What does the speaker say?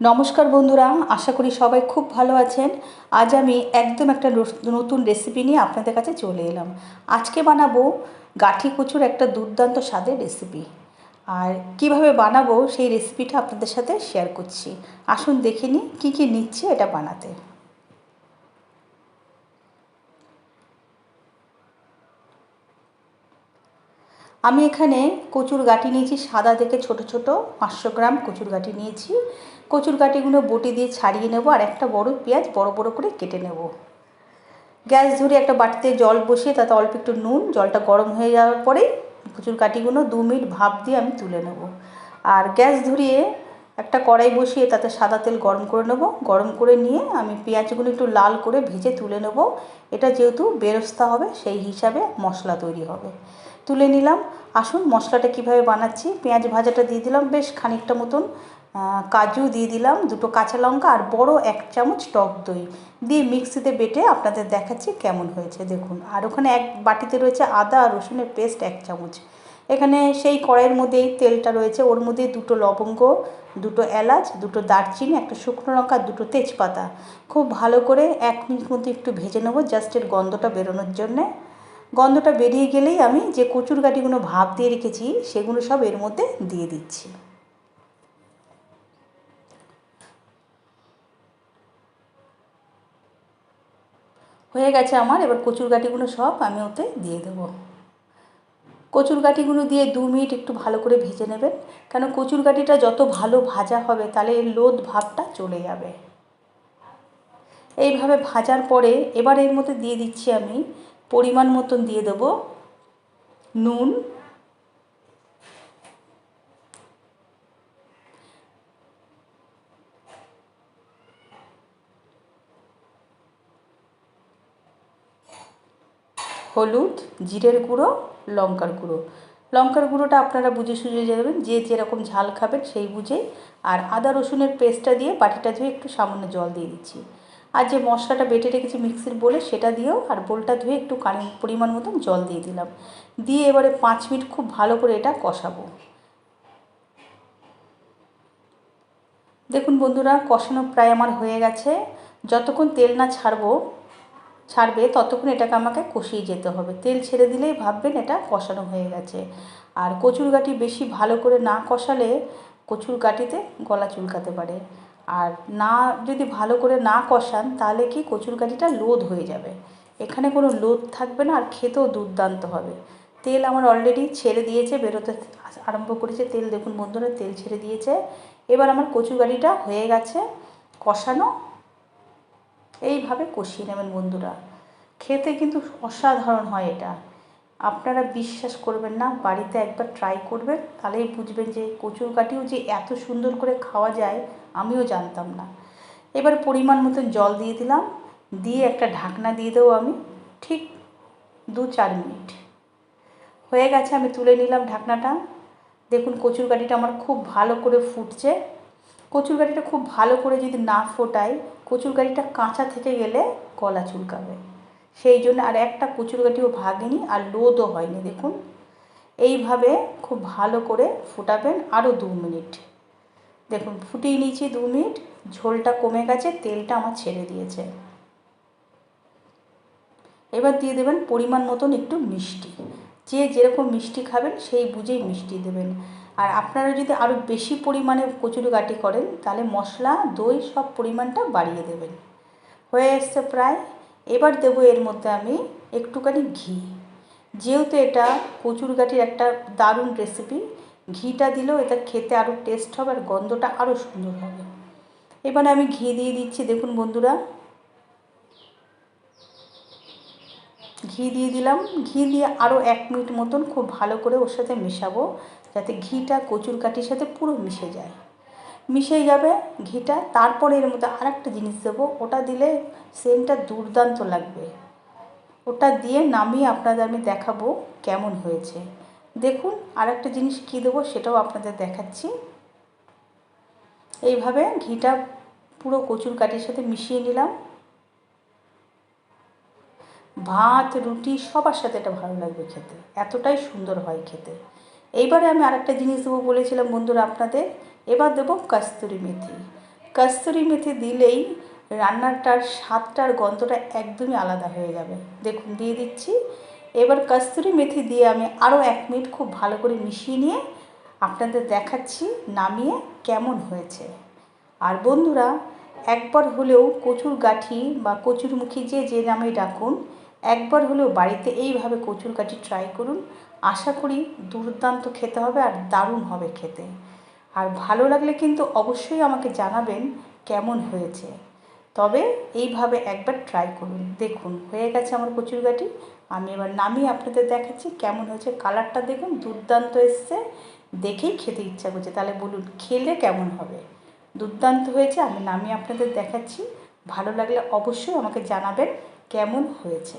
নমস্কার বন্ধুরা, আশা করি সবাই খুব ভালো আছেন। আজ আমি একদম একটা নতুন রেসিপি নিয়ে আপনাদের কাছে চলে এলাম। আজকে বানাবো গাঠি কচুর একটা দুর্দান্ত স্বাদের রেসিপি আর কীভাবে বানাবো সেই রেসিপিটা আপনাদের সাথে শেয়ার করছি। আসুন দেখে নিই কী কী নিচ্ছে এটা বানাতে। আমি এখানে কচুর গাঁটি নিয়েছি, সাদা থেকে ছোট ছোট, পাঁচশো গ্রাম কচুর গাঁটি নিয়েছি। কচুর গাঁটিগুলো বটি দিয়ে ছাড়িয়ে নেব আর একটা বড় পেঁয়াজ বড় বড় করে কেটে নেব। গ্যাস ধরে একটা বাটিতে জল বসিয়ে তাতে অল্প একটু নুন, জলটা গরম হয়ে যাওয়ার পরেই কচুর কাঠিগুলো দু মিনিট ভাপ দিয়ে আমি তুলে নেব। আর গ্যাস ধরিয়ে একটা কড়াই বসিয়ে তাতে সাদা তেল গরম করে নেব। গরম করে নিয়ে আমি পেঁয়াজগুলো একটু লাল করে ভেজে তুলে নেব। এটা যেহেতু বেরস্তা হবে, সেই হিসাবে মশলা তৈরি হবে। তুলে নিলাম। আসুন, মশলাটা কীভাবে বানাচ্ছি? পেঁয়াজ ভাজাটা দিয়ে দিলাম, বেশ খানিকটা মতন। কাজু দিয়ে দিলাম, দুটো কাঁচা লঙ্কা আর বড় এক চামচ টক দই। দিয়ে মিক্সিতে বেটে আপনাদের দেখাচ্ছি কেমন হয়েছে। দেখুন, আর ওখানে এক বাটিতে রয়েছে আদা আর রসুনের পেস্ট এক চামচ। এখানে সেই কড়াইয়ের মধ্যেই তেলটা রয়েছে। ওর মধ্যে দুটো লবঙ্গ, দুটো এলাচ, দুটো দারচিনি, একটা শুকনো লঙ্কা, দুটো তেজপাতা। খুব ভালো করে এক মিনিট মধ্যে একটু ভেজে নেব জাস্ট এর গন্ধটা বেরোনোর জন্যে। গন্ধটা বেরিয়ে গেলেই আমি যে কচুর গাঠিগুলো ভাপ দিয়ে রেখেছি, সেগুলো সব এর মধ্যে দিয়ে দিচ্ছি। হয়ে গেছে আমার, এবার কচুর গাঠিগুলো সব আমি ওতে দিয়ে দেবো। কচুর গাঠিগুলো দিয়ে দু মিনিট একটু ভালো করে ভেজে নেবেন, কেন কচুর গাঠিটা যত ভালো ভাজা হবে, তাহলে এর লোদ ভাবটা চলে যাবে। এইভাবে ভাজার পরে এবার এর মধ্যে দিয়ে দিচ্ছি আমি পরিমাণ মতন দিয়ে দেব। নুন। হলুদ, জিরের গুঁড়ো, লঙ্কার গুঁড়ো। লঙ্কার গুঁড়োটা আপনারা বুঝে সুঝে যাবেন যে যেরকম ঝাল খাবেন সেই বুঝে আর আদা রসুনের পেস্টটা দিয়ে বাটিটা ধুয়ে একটু সামান্য জল দিয়ে দিচ্ছি। আর যে মশলাটা বেটে রেখেছি মিক্সির বলে, সেটা দিয়েও আর বোলটা ধুয়ে একটু কানি পরিমাণ মতন জল দিয়ে দিলাম। দিয়ে এবারে পাঁচ মিনিট খুব ভালো করে এটা কষাবো। দেখুন বন্ধুরা, কষানো প্রায় আমার হয়ে গেছে। যতক্ষণ তেল না ছাড়বো, ছাড়বে, ততক্ষণ এটাকে আমাকে কষিয়ে যেতে হবে। তেল ছেড়ে দিলেই ভাববেন এটা কষানো হয়ে গেছে। আর কচুর গাটি বেশি ভালো করে না কষালে কচুর গাটিতে গলা চুলকাতে পারে। আর না, যদি ভালো করে না কষান, তাহলে কি কচুর গাটিটা লোদ হয়ে যাবে। এখানে কোনো লোদ থাকবে না আর খেতেও দুর্দান্ত হবে। তেল আমার অলরেডি ছেড়ে দিয়েছে, বেরোতে আরম্ভ করেছে তেল। দেখুন বন্ধুরা, তেল ছেড়ে দিয়েছে। এবার আমার কচু গাড়িটা হয়ে গেছে, কষানো। এইভাবে কষিয়ে নেবেন বন্ধুরা। খেতে কিন্তু অসাধারণ হয় এটা। আপনারা বিশ্বাস করবেন না, বাড়িতে একবার ট্রাই করবেন, তাহলেই বুঝবেন যে কচুর কাঠিও যে এত সুন্দর করে খাওয়া যায়, আমিও জানতাম না। এবার পরিমাণ মতন জল দিয়ে দিলাম, দিয়ে একটা ঢাকনা দিয়ে দেবো আমি, ঠিক দু চার মিনিট। হয়ে গেছে, আমি তুলে নিলাম ঢাকনাটা। দেখুন কচুর কাঠিটা আমার খুব ভালো করে ফুটছে। কচুর গাড়িটা খুব ভালো করে যদি না ফোটাই কচুর গাড়িটা কাঁচা থেকে গেলে গলা চুলকাবে। সেই জন্য আর একটা কচুর গাঠিও ভাগেনি আর লোদও হয়নি, দেখুন। এইভাবে খুব ভালো করে ফোটাবেন আরও দু মিনিট। দেখুন, ফুটিয়ে নিয়েছি দু মিনিট, ঝোলটা কমে গেছে, তেলটা আমার ছেড়ে দিয়েছে। এবার দিয়ে দেবেন পরিমাণ মতন একটু মিষ্টি। যে যেরকম মিষ্টি খাবেন সেই বুঝেই মিষ্টি দেবেন। আর আপনারা যদি আরও বেশি পরিমাণে কচুরি গাটি করেন, তাহলে মশলা, দই সব পরিমাণটা বাড়িয়ে দেবেন। হয়ে এসছে প্রায় এবার দেবো এর মধ্যে আমি একটুখানি ঘি। যেহেতু এটা কচুর গাঠির একটা দারুণ রেসিপি ঘিটা দিলেও এটা খেতে আরও টেস্ট হবে আর গন্ধটা আরও সুন্দর হবে। এবারে আমি ঘি দিয়ে দিচ্ছি, দেখুন বন্ধুরা। ঘি দিয়ে দিলাম। ঘি দিয়ে আরও এক মিনিট মতন খুব ভালো করে ওর সাথে মেশাবো, যাতে ঘিটা কচুর কাঠির সাথে পুরো মিশে যায়। মিশে যাবে ঘিটা, তারপরে এর মধ্যে আর একটা জিনিস দেবো, ওটা দিলে সেন্টটা দুর্দান্ত লাগবে। ওটা দিয়ে নামিয়ে আপনাদের আমি দেখাবো কেমন হয়েছে। দেখুন আর একটা জিনিস কী দেবো সেটাও আপনাদের দেখাচ্ছি। এইভাবে ঘিটা পুরো কচুর কাঠির সাথে মিশিয়ে নিলাম। ভাত, রুটি সবার সাথে এটা ভালো লাগবে খেতে, এতটাই সুন্দর হয় খেতে। এইবারে আমি আরেকটা জিনিস দেবো বলেছিলাম বন্ধুরা আপনাদের এবার দেবো কাস্তুরি মেথি। কস্তুরি মেথি দিলেই রান্নাটার স্বাদটার গন্ধটা একদমই আলাদা হয়ে যাবে। দেখুন, দিয়ে দিচ্ছি। এবার কস্তুরি মেথি দিয়ে আমি আরও এক মিনিট খুব ভালো করে মিশিয়ে নিয়ে আপনাদের দেখাচ্ছি নামিয়ে কেমন হয়েছে। আর বন্ধুরা, একবার হলেও কচুর গাঠি বা কচুর কচুরমুখী যে যে নামেই ডাকুন, একবার হলেও বাড়িতে এইভাবে কচুর গাঠি ট্রাই করুন। আশা করি দুর্দান্ত খেতে হবে আর দারুণ হবে খেতে। আর ভালো লাগলে কিন্তু অবশ্যই আমাকে জানাবেন কেমন হয়েছে। তবে এইভাবে একবার ট্রাই করুন। দেখুন, হয়ে গেছে আমার কচুর গাঠি আমি এবার নামিয়ে আপনাদের দেখাচ্ছি কেমন হয়েছে। কালারটা দেখুন, দুর্দান্ত এসছে। দেখেই খেতে ইচ্ছা করছে। তাহলে বলুন, খেলে কেমন হবে? দুর্দান্ত হয়েছে, আমি নামিয়ে আপনাদের দেখাচ্ছি। ভালো লাগলে অবশ্যই আমাকে জানাবেন কেমন হয়েছে।